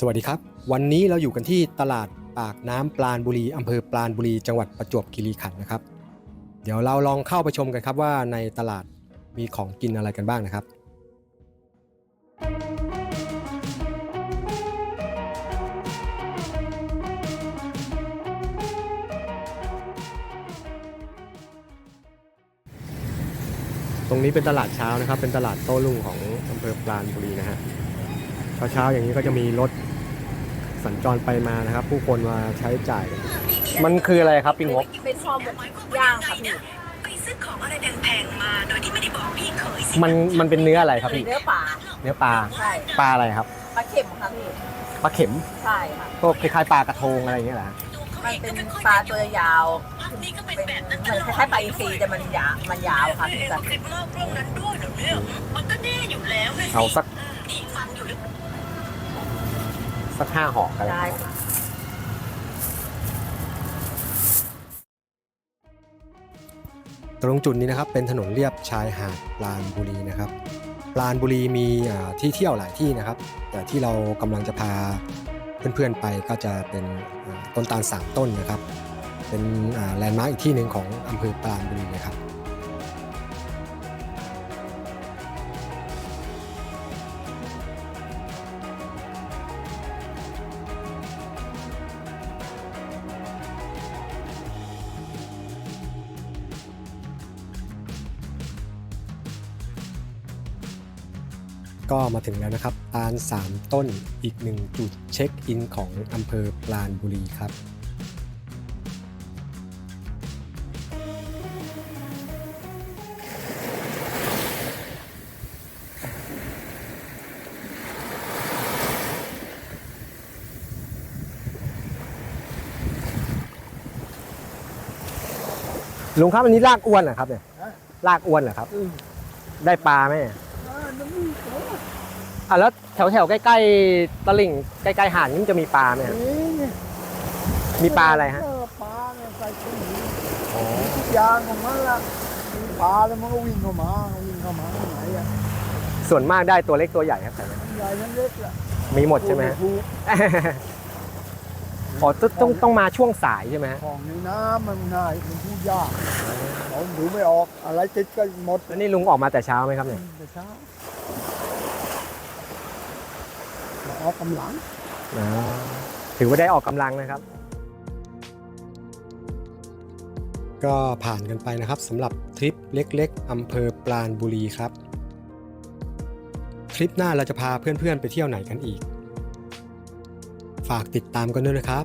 สวัสดีครับ วันนี้เราอยู่กันที่ตลาดปากน้ำปราณบุรีอำเภอปราณบุรี จังหวัดประจวบคีรีขันธ์นะครับ เดี๋ยวเราลองเข้าไปชมกันครับว่าในตลาดมีของกินอะไรกันบ้างนะครับ ตรงนี้เป็นตลาดเช้านะครับ เป็นตลาดโต้รุ่งของอำเภอปราณบุรีนะฮะ เช้าๆอย่างนี้ก็จะมีรถสัญจรไปมานะครับ ผู้คนมาใช้จ่ายกันมันคืออะไรครับพี่งกเป็นคอหมกย่างค่ะพี่ไปซื้อของอะไรแพงๆมาโดยที่ไม่ได้บอกพี่เขยสิมันมันเป็นเนื้ออะไรครับพี่เนื้อปลาเนื้อปลาใช่ปลาอะไรครับปลาเข็มค่ะพี่ปลาเข็มใช่ค่ะก็คล้ายๆปลากระทงอะไรอย่างเงี้ยเหรอฮะมันเป็นปลาตัวยาวนี่ก็เป็นเป็นแบบนั้นเหมือนคล้ายๆปลาอินทรีแต่มันยาวมันยาวค่ะพี่เองแต่คลิปเล่าเรื่องนั้นด้วยเหรอเนี่ยมันก็แน่อยู่แล้วนะสิเอาสัก สักห้าห่อกันใช่ค่ะตรงจุดนี้นะครับเป็นถนนเลียบชายหาดปราณบุรีนะครับปราณบุรีมีอ่าที่เที่ยวหลายที่นะครับ แต่ที่เรากำลังจะพาเพื่อนๆไปก็จะเป็นอ่าต้นตาลสามต้นนะครับ เป็นอ่าแลนด์มาร์กอีกที่หนึ่งของอำเภอปราณบุรีนะครับ ก็มาถึงแล้วนะครับตาล3 ต้นอีกหนึ่งจุดเช็คอินของอำเภอปราณบุรีครับลุงครับอันนี้ลากอ้วนเหรอครับเนี่ยลากอ้วนเหรอครับ ได้ปลาไหมเนี่ย อะแล้วแถวแถวๆใกล้ๆตลิ่งใกล้ๆหาดนี่มันจะมีปลาไหมฮะมีปลาอะไรฮะ เปลาเนี่ยใส่ถุงอ๋อทุกอย่างของมันละมีปลาแล้วมันก็วิ่งเข้ามาวิ่งเข้ามาที่ไหนอะส่วนมากได้ตัวเล็กตัวใหญ่ครับแต่ละใหญ่นั้นเล็กละมีหมดใช่ไหมฮะ ถูก อ๋อต้องต้องต้องมาช่วงสายใช่ไหมฮะของในน้ำมันง่ายมันพูดยากเราดูไม่ออกอะไรติดกันหมดแล้วนี่ลุงออกมาแต่เช้าไหมครับเนี่ยแต่เช้าเรา ออกกำลังอ๋อถือว่าได้ออกกำลังนะครับ ก็ผ่านกันไปนะครับสำหรับทริปเล็กๆอำเภอปราณบุรีครับ ทริปหน้าเราจะพาเพื่อนๆไปเที่ยวไหนกันอีก ฝากติดตามกันด้วยนะครับ